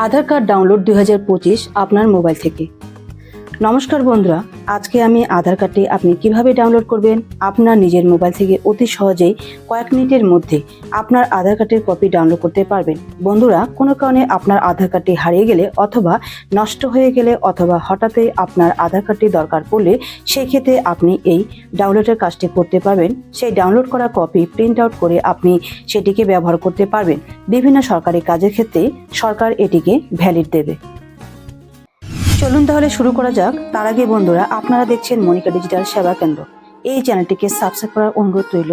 আধার card download দুই হাজার পঁচিশ আপনার মোবাইল থেকে। নমস্কার বন্ধুরা আজকে আমি আধার কার্ডটি আপনি কীভাবে ডাউনলোড করবেন? আপনার নিজের মোবাইল থেকে অতি সহজেই কয়েক মিনিটের মধ্যে আপনার আধার কার্ডের কপি ডাউনলোড করতে পারবেন। বন্ধুরা, কোনো কারণে আপনার আধার কার্ডটি হারিয়ে গেলে অথবা নষ্ট হয়ে গেলে অথবা হঠাৎই আপনার আধার কার্ডটি দরকার পড়লে সেই ক্ষেত্রে আপনি এই ডাউনলোডের কাজটি করতে পারবেন। সেই ডাউনলোড করা কপি প্রিন্ট আউট করে আপনি সেটিকে ব্যবহার করতে পারবেন। বিভিন্ন সরকারি কাজের ক্ষেত্রে সরকার এটিকে ভ্যালিড দেবে। চলুন তাহলে শুরু করা যাক। তার আগে বন্ধুরা, আপনারা দেখছেন মনিকা ডিজিটাল সেবা কেন্দ্র। এই চ্যানেলটিকে সাবস্ক্রাইব করার অনুরোধ রইল।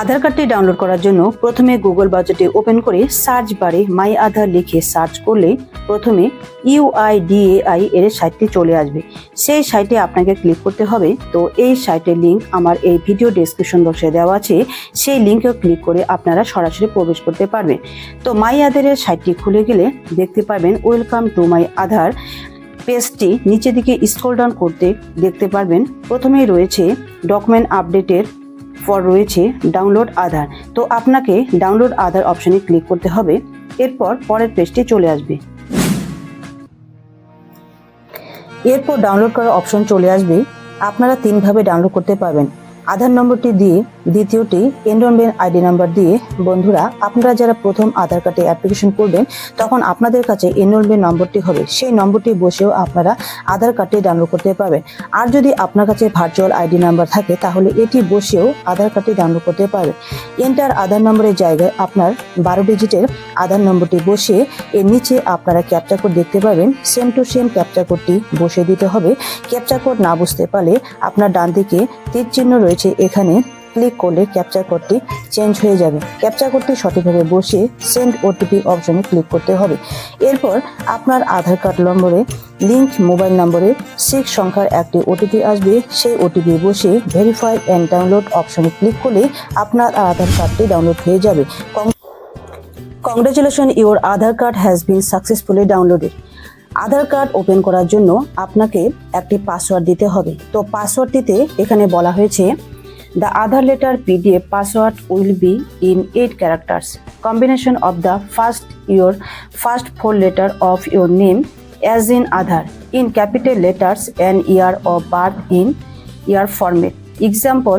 আধার কার্ডটি ডাউনলোড করার জন্য প্রথমে গুগল বাজেটে ওপেন করে সার্চ বারে মাই আধার লিখে সার্চ করলে প্রথমে ইউআইডিএআই এর সাইটটি চলে আসবে। সেই সাইটে আপনাকে ক্লিক করতে হবে। তো এই সাইটের লিঙ্ক আমার এই ভিডিও ডেসক্রিপশন বক্সে দেওয়া আছে। সেই লিঙ্কেও ক্লিক করে আপনারা সরাসরি প্রবেশ করতে পারবেন। তো মাই আধারের সাইটটি খুলে গেলে দেখতে পাবেন ওয়েলকাম টু মাই আধার। পেজটি নিচে দিকে স্ক্রল ডাউন করতে দেখতে পারবেন। প্রথমেই রয়েছে ডকুমেন্ট আপডেটের পর রয়েছে ডাউনলোড আধার। তো আপনাকে ডাউনলোড আধার অপশানে ক্লিক করতে হবে, এরপর পরের পেজটি চলে আসবে। এরপর ডাউনলোড করার অপশন চলে আসবে। আপনারা তিনভাবে ডাউনলোড করতে পারবেন। আধার নম্বরটি দিয়ে, দ্বিতীয়টি এনরোলমেন্ট আইডি নাম্বার দিয়ে, বন্ধুরা, আপনারা যারা প্রথম আধার কার্ডে অ্যাপ্লিকেশন করবেন, তখন আপনাদের কাছে এনরোলমেন্ট নম্বরটি হবে। সেই নম্বরটি বসেও আপনারা আধার কার্ডটি ডাউনলোড করতে পারবেন। আর যদি আপনার কাছে ভার্চুয়াল আইডি নাম্বার থাকে, তাহলে এটি বসেও আধার কার্ডটি ডাউনলোড করতে পারবেন। এন্টার আধার নম্বরের জায়গায় আপনার বারো ডিজিটের আধার নম্বরটি বসিয়ে, এর নিচে আপনারা ক্যাপচা কোড দেখতে পাবেন। সেম টু সেম ক্যাপচা কোডটি বসিয়ে দিতে হবে। ক্যাপচা কোড না বুঝতে পারলে আপনার ডান দিকে তীর চিহ্ন রয়েছে। এখানে ক্লিক করলে ক্যাপচার কোডটি চেঞ্জ হয়ে যাবে। ক্যাপচার কোডটি সঠিকভাবে বসিয়ে সেন্ড ওটিপি অপশনে ক্লিক করতে হবে। এরপর আপনার আধার কার্ড নম্বরে লিঙ্ক মোবাইল নম্বরে সিক্স সংখ্যার একটি ওটিপি আসবে। সেই ওটিপি বসে ভেরিফাই অ্যান্ড ডাউনলোড অপশনে ক্লিক করলে আপনার আধার কার্ডটি ডাউনলোড হয়ে যাবে। Congratulation your Aadhaar card has been successfully downloaded Aadhaar card open করার জন্য আপনাকে একটি পাসওয়ার্ড দিতে হবে। তো পাসওয়ার্ডটিতে এখানে বলা হয়েছে the Aadhaar letter PDF password will be in eight characters combination of the first your first four letter of your name as in Aadhaar in capital letters and year of birth in year format example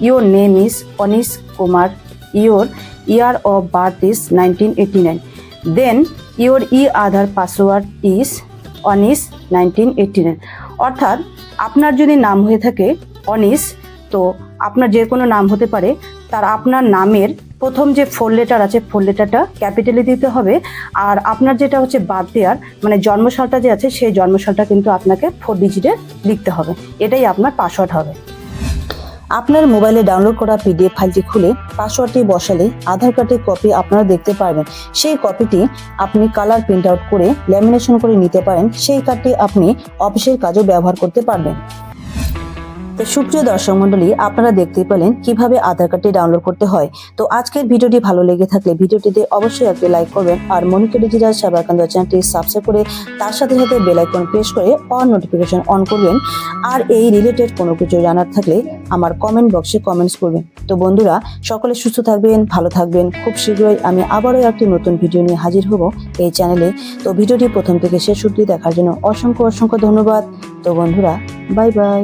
your name is Anish Kumar your year nineteen birth is 1989 then e Aadhaar password is Anish nineteen eighty nine অর্থাৎ, আপনার যদি নাম হয়ে থাকে অনিস তো আপনার যে কোনো নাম হতে পারে, তার আপনার নামের প্রথম যে ফোর লেটার আছে ফোর লেটারটা ক্যাপিটালে দিতে হবে। আর আপনার যেটা হচ্ছে বার্থ দেয়ার মানে জন্মসালটা যে আছে, সেই জন্মসালটা কিন্তু আপনাকে ফোর ডিজিটে লিখতে হবে। এটাই আপনার পাসওয়ার্ড হবে। আপনার মোবাইলে ডাউনলোড করা পিডিএফ ফাইলটি খুলে পাসওয়ার্ডটি বসালে আধার কার্ডের কপি আপনারা দেখতে পারবেন। সেই কপিটি আপনি কালার প্রিন্ট আউট করে ল্যামিনেশন করে নিতে পারেন। সেই কার্ডটি আপনি অফিসের কাজেও ব্যবহার করতে পারবেন। তো সুপ্রিয় দর্শক মন্ডলী আপনারা দেখতেই পেলেন কীভাবে আধার কার্ডটি ডাউনলোড করতে হয়। তো আজকের ভিডিওটি ভালো লেগে থাকলে ভিডিওটিতে অবশ্যই একটি লাইক করবেন আর মনিকা ডিজিটাল সেবা কেন্দ্র চ্যানেলটি সাবস্ক্রাইব করে তার সাথে সাথে বেল আইকন প্রেস করে অন নোটিফিকেশন অন করবেন। আর এই রিলেটেড কোনো কিছু জানার থাকলে আমার কমেন্ট বক্সে কমেন্টস করবেন। তো বন্ধুরা, সকলে সুস্থ থাকবেন, ভালো থাকবেন। খুব শীঘ্রই আমি আবারও একটি নতুন ভিডিও নিয়ে হাজির হব এই চ্যানেলে তো ভিডিওটি প্রথম থেকে শেষ অবধি দেখার জন্য অসংখ্য অসংখ্য ধন্যবাদ। তো বন্ধুরা বাই বাই